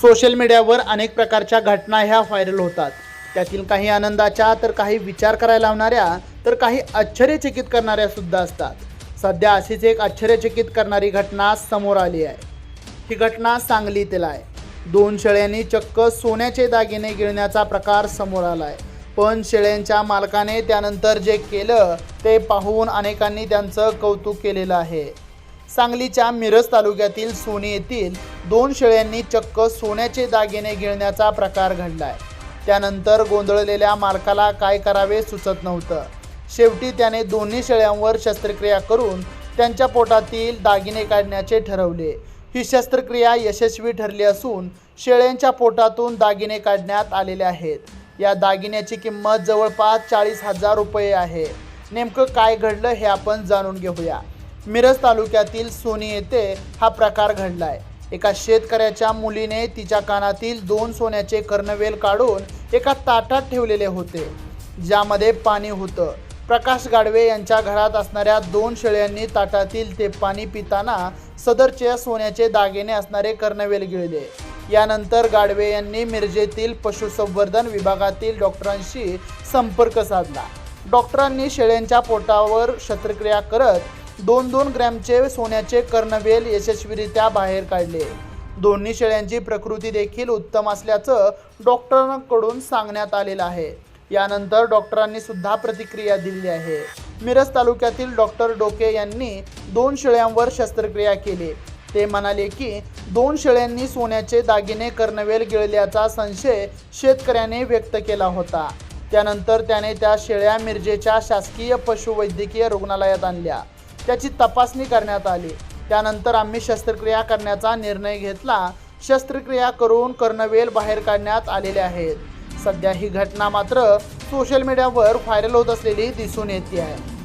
Social मीडियावर अनेक प्रकारच्या घटना ह्या व्हायरल होतात. त्यातील काही आनंदाच्या तर काही विचार करायला लावणाऱ्या तर काही आश्चर्यचकित करणाऱ्या सुद्धा असतात. सध्या अशीच एक आश्चर्यचकित करणारी घटना समोर आली आहे. ही घटना सांगलीतील आहे. दोन शेळ्यांनी चक्क सोन्याचे दागिने गिळण्याचा प्रकार समोर आला आहे पण शेळ्यांच्या मालकाने त्यानंतर जे केलं ते पाहून अनेकांनी त्यांचं कौतुक केलेलं आहे. सांगलीच्या मिरज तालुक्यातील सोने येथील दोन शेळ्यांनी चक्क सोन्याचे दागिने गिळण्याचा प्रकार घडलाय. त्यानंतर गोंधळलेल्या मालकाला काय करावे सुचत नव्हतं. शेवटी त्याने दोन्ही शेळ्यांवर शस्त्रक्रिया करून त्यांच्या पोटातील दागिने काढण्याचे ठरवले. ही शस्त्रक्रिया यशस्वी ठरली असून शेळ्यांच्या पोटातून दागिने काढण्यात आलेले आहेत. या दागिन्याची किंमत जवळपास चाळीस हजार रुपये आहे. नेमकं काय घडलं हे आपण जाणून घेऊया. मिरज तालुक्यातील सोनी येथे हा प्रकार घडलाय. एका शेतकऱ्याच्या मुलीने तिच्या कानातील दोन सोन्याचे कर्णवेल काढून एका ताटात ठेवलेले होते ज्यामध्ये पाणी होतं. प्रकाश गाडवे यांच्या घरात असणाऱ्या दोन शेळ्यांनी ताटातील ते पाणी पिताना सदरचे सोन्याचे दागिने असणारे कर्णवेल गिळले. यानंतर गाडवे यांनी मिरजेतील पशुसंवर्धन विभागातील डॉक्टरांशी संपर्क साधला. डॉक्टरांनी शेळ्यांच्या पोटावर शस्त्रक्रिया करत दोन दोन ग्रॅमचे सोन्याचे कर्णवेल यशस्वीरित्या बाहेर काढले. दोन्ही शेळ्यांची प्रकृती देखील उत्तम असल्याचं डॉक्टरांकडून सांगण्यात आलेलं आहे. यानंतर डॉक्टरांनी सुद्धा प्रतिक्रिया दिली आहे. मिरज तालुक्यातील डॉक्टर डोके यांनी दोन शेळ्यांवर शस्त्रक्रिया केली. ते म्हणाले की दोन शेळ्यांनी सोन्याचे दागिने कर्णवेल गिळल्याचा संशय शेतकऱ्याने व्यक्त केला होता. त्यानंतर त्याने त्या शेळ्या मिरजेच्या शासकीय पशुवैद्यकीय रुग्णालयात आणल्या. त्याची तपासणी करण्यात आली. त्यानंतर आम्ही शस्त्रक्रिया करण्याचा निर्णय घेतला. शस्त्रक्रिया करून कर्णवेल बाहेर काढण्यात आलेले आहेत. सध्या ही घटना मात्र सोशल मीडियावर व्हायरल होत असलेली दिसून येते आहे.